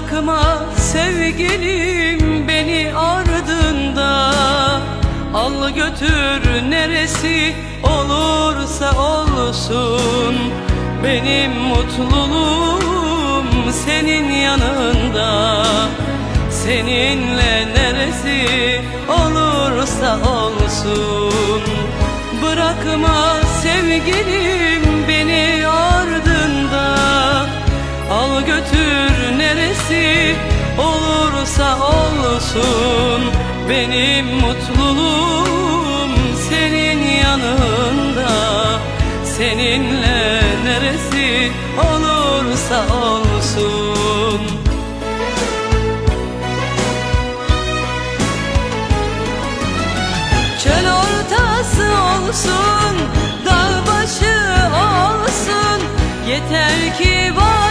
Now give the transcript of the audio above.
Bırakma sevgilim beni ardında. Al götür neresi olursa olsun. Benim mutluluğum senin yanında. Seninle neresi olursa olsun. Bırakma sevgilim beni ardında. Al götür olursa olsun benim mutluluğum senin yanında. Seninle neresi olursa olsun. Çöl ortası olsun, dağ başı olsun. Yeter ki var